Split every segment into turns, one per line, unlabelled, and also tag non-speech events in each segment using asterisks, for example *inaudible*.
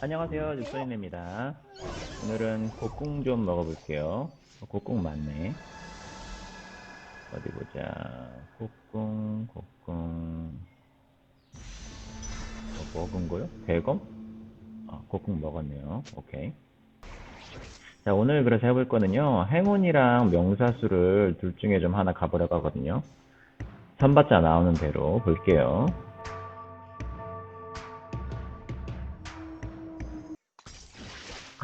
안녕하세요. 육선인입니다. 오늘은 곡궁 좀 먹어볼게요. 어, 곡궁 맞네. 어디 보자. 곡궁 곡궁. 어, 먹은 거요? 대검? 아 곡궁 먹었네요. 오케이. 자 오늘 그래서 해볼 거는요. 행운이랑 명사수를 둘 중에 좀 하나 가보려고 하거든요. 선받자 나오는 대로 볼게요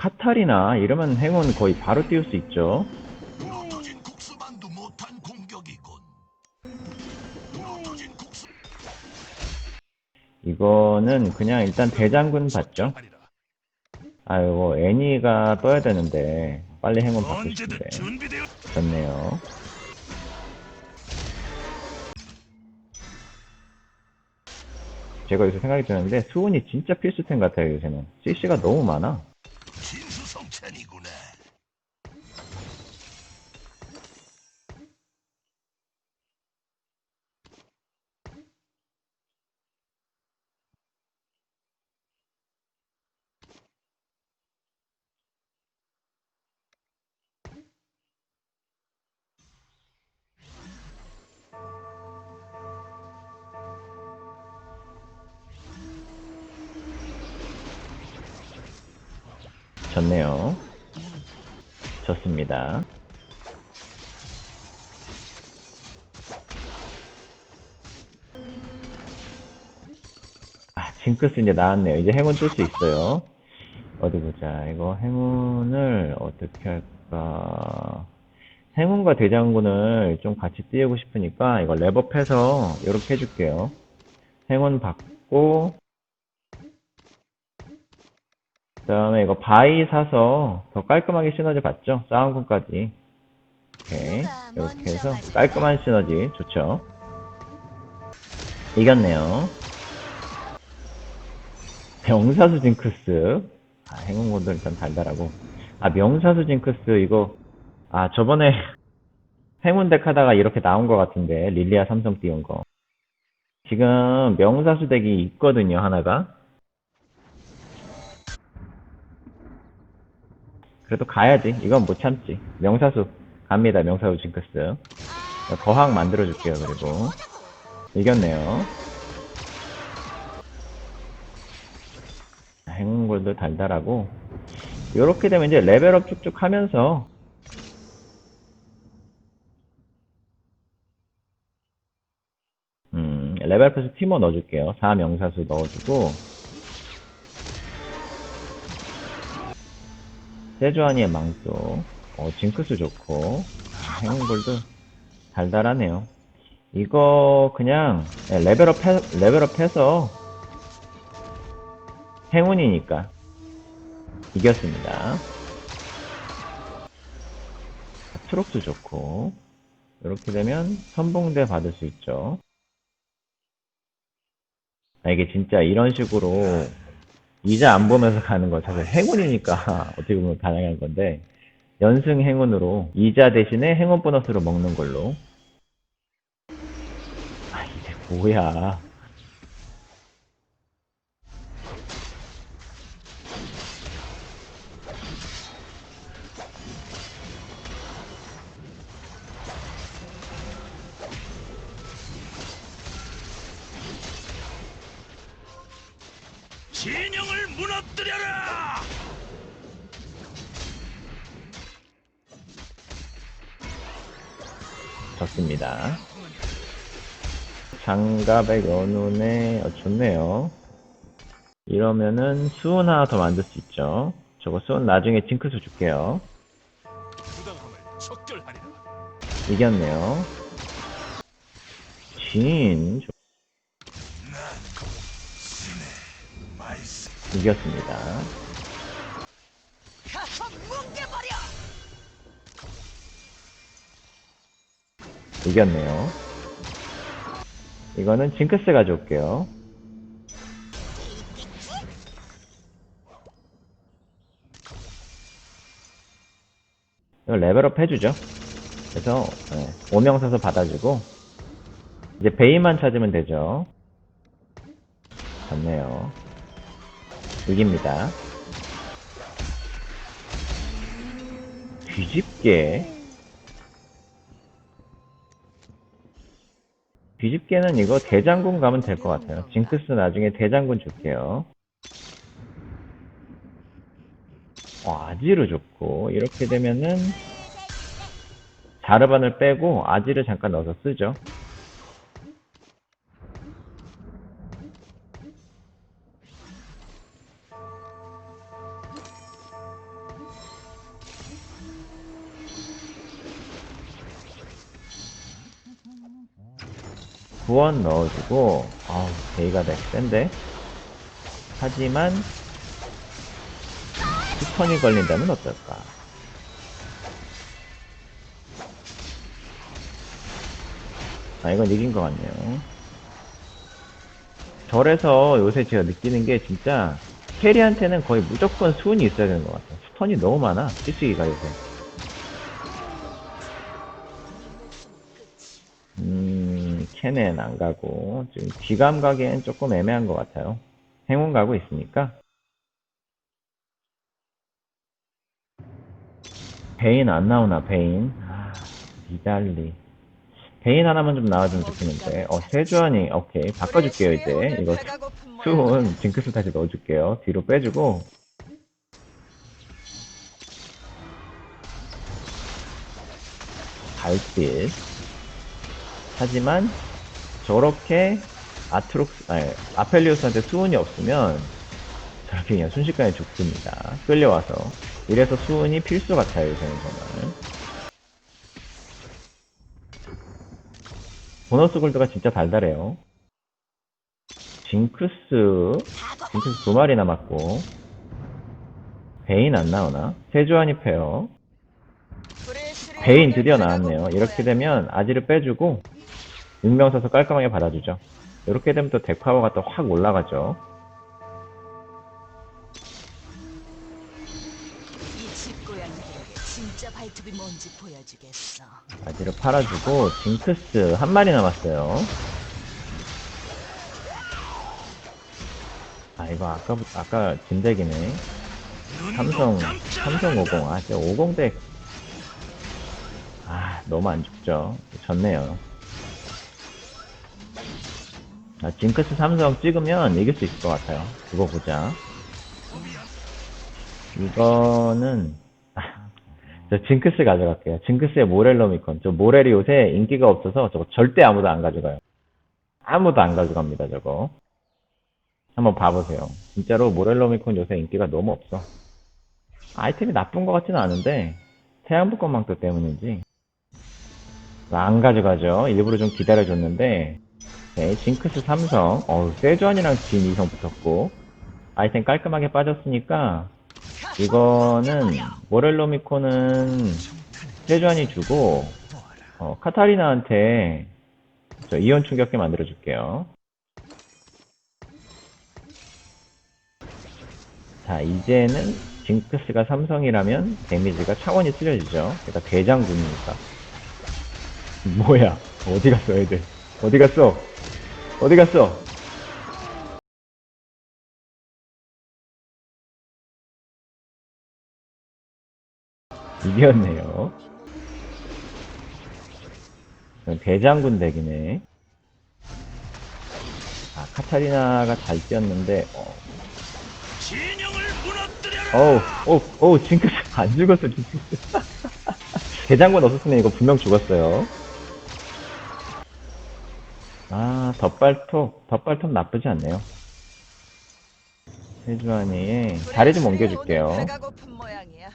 카탈이나 이러면 행운 거의 바로 띄울 수 있죠. 이거는 그냥 일단 대장군 받죠. 아이고 애니가 떠야 되는데 빨리 행운 받고 싶은데 좋네요. 제가 요새 생각이 드는데 수은이 진짜 필수템 같아요 요새는 CC가 너무 많아. 좋네요. 좋습니다. 아, 징크스 이제 나왔네요. 이제 행운 뜰 수 있어요. 어디 보자. 이거 행운을 어떻게 할까. 행운과 대장군을 좀 같이 띄우고 싶으니까 이거 랩업해서 이렇게 해줄게요. 행운 받고 그 다음에 이거 바위 사서 더 깔끔하게 시너지 받죠? 싸움군까지. 오케이. 이렇게 해서 깔끔한 시너지. 좋죠? 이겼네요. 명사수 징크스. 아, 행운군도 일단 달달하고. 아, 명사수 징크스, 이거. 아, 저번에 *laughs* 행운 덱 하다가 이렇게 나온 것 같은데. 릴리아 삼성 띄운 거. 지금 명사수 덱이 있거든요, 하나가. 그래도 가야지. 이건 못 참지. 명사수 갑니다. 명사수 징크스. 거항 만들어줄게요. 그리고 이겼네요. 행운골도 달달하고 이렇게 되면 이제 레벨업 쭉쭉 하면서 음, 레벨업해서 티머 넣어줄게요. 4명사수 넣어주고 세주아니의 망토, 어, 징크스 좋고, 아, 행운골드 달달하네요. 이거 그냥 예, 레벨업 해, 레벨업 해서 행운이니까 이겼습니다. 트록도 좋고, 이렇게 되면 선봉대 받을 수 있죠. 아, 이게 진짜 이런 식으로 이자 안 보면서 가는 거 사실 행운이니까 *laughs* 어떻게 보면 가능한 건데 연승 행운으로 이자 대신에 행운 보너스로 먹는 걸로. 아 이게 뭐야
진영을 무너뜨려라.
좋습니다. 장갑의 연운에 어, 좋네요. 이러면은 수은 하나 더 만들 수 있죠. 저거 수은 나중에 징크스 줄게요. 이겼네요. 진 좋-
난곧 신의 말씀.
이겼습니다! 이겼네요. 이거는 징크스 가져올게요. 이거 레벨업 해주죠. 그래서 네, 오명 사서 받아주고 이제 베이만 찾으면 되죠. 좋네요. 죽입니다. 뒤집게 뒤집게는 이거 대장군 가면 될 것 같아요. 징크스 나중에 대장군 줄게요. 어, 아지로 좋고 이렇게 되면은 자르반을 빼고 아지를 잠깐 넣어서 쓰죠. 구원 넣어주고, 아우, 베이가 넥 센데? 하지만, 스턴이 걸린다면 어떨까? 아, 이건 이긴 것 같네요. 절에서 요새 제가 느끼는 게 진짜, 캐리한테는 거의 무조건 수은이 있어야 되는 것 같아요. 스턴이 너무 많아, 찌쓰기가 요새. 음, 캐넨 안 가고, 지금 귀감 가기엔 조금 애매한 것 같아요. 행운 가고 있으니까. 베인 안 나오나, 베인. 아, 니달리. 베인 하나만 좀 나와주면 좋겠는데. 어, 세주안이, 오케이. 바꿔줄게요, 이제. 이거 수은 징크스 다시 넣어줄게요. 뒤로 빼주고. 달빛. 하지만 저렇게 아트록스, 아니, 아펠리오스한테 수은이 없으면 저렇게 그냥 순식간에 죽습니다. 끌려와서. 이래서 수은이 필수 같아요, 요새는 정말. 보너스 골드가 진짜 달달해요. 징크스, 징크스 두 마리 남았고, 베인 안 나오나? 세주안이 페어. 베인 드디어 나왔네요. 이렇게 되면 아지를 빼주고 육명 써서 깔끔하게 받아주죠. 이렇게 되면 또 덱 파워가 또 확 올라가죠. 아지를 팔아주고 징크스 한 마리 남았어요. 아 이거 아까부터 아까 진덱이네. 삼성 삼성 50. 아 진짜 50덱. 아 너무 안 죽죠. 졌네요. 아, 징크스 삼성 찍으면 이길 수 있을 것 같아요. 그거 보자. 이거는 아, 저 징크스 가져갈게요. 징크스의 모렐로미콘. 저 모렐이 요새 인기가 없어서 저거 절대 아무도 안 가져가요. 아무도 안 가져갑니다, 저거. 한번 봐보세요. 진짜로 모렐로미콘 요새 인기가 너무 없어. 아이템이 나쁜 것 같지는 않은데, 태양북건망토 때문인지. 안 가져가죠. 일부러 좀 기다려줬는데, 네, 징크스 삼성. 어우, 세주안이랑 진 이성 붙었고, 아이템 깔끔하게 빠졌으니까, 이거는 모렐로미코는 세주안이 주고 어, 카타리나한테 저 이온 충격기 만들어 줄게요. 자 이제는 징크스가 삼성이라면 데미지가 차원이 쓰려지죠. 그러니까 대장군이니까. 뭐야? 어디 갔어 애들? 어디 갔어? 어디 갔어? 이겼네요. 대장군 덱이네. 아, 카타리나가 잘 뛰었는데, 어. 어우, 어우, 어우, 징크스 안 죽었어, 징크스. *laughs* 대장군 없었으면 이거 분명 죽었어요. 아, 덧발톱, 덧발톱 나쁘지 않네요. 세주안이에 자리 좀 옮겨줄게요.
배가 고픈 모양이야.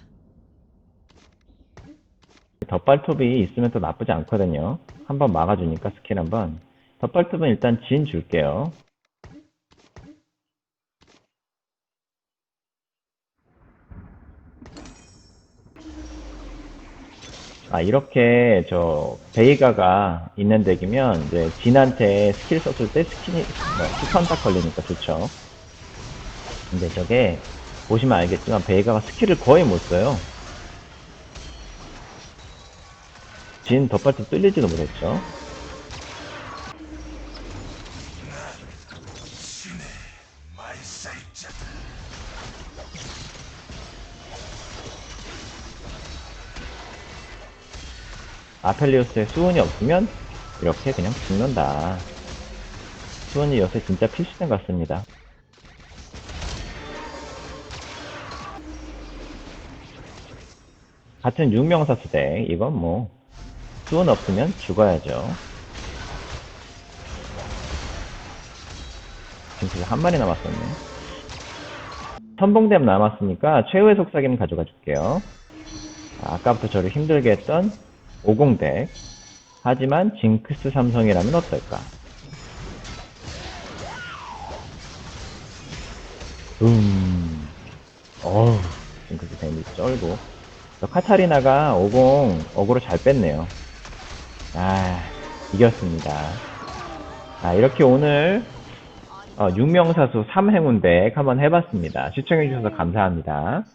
덧발톱이 있으면 또 나쁘지 않거든요. 한번 막아주니까 스킬 한번. 덧발톱은 일단 진 줄게요. 아, 이렇게 저 베이가가 있는 덱이면 이제 진한테 스킬 썼을 때 스킨이 뭐, 스턴 딱 걸리니까 좋죠. 근데 저게 보시면 알겠지만 베이가가 스킬을 거의 못 써요. 진 덧발톱 뚫리지도 못했죠. 아펠리오스의 수은이 없으면 이렇게 그냥 죽는다. 수은이 요새 진짜 필수된 것 같습니다. 같은 유명사 수 대 이건 뭐 수은 없으면 죽어야죠. 지금 한 마리 남았었네. 선봉댐 남았으니까 최후의 속삭임 가져가 줄게요. 아, 아까부터 저를 힘들게 했던 50덱. 하지만 징크스 삼성이라면 어떨까? 음, 어우, 징크스 데미지 쩔고. 저 카타리나가 50 어그로 잘 뺐네요. 아, 이겼습니다. 아, 이렇게 오늘 어, 육명사수 3행운 덱 한번 해봤습니다. 시청해주셔서 감사합니다.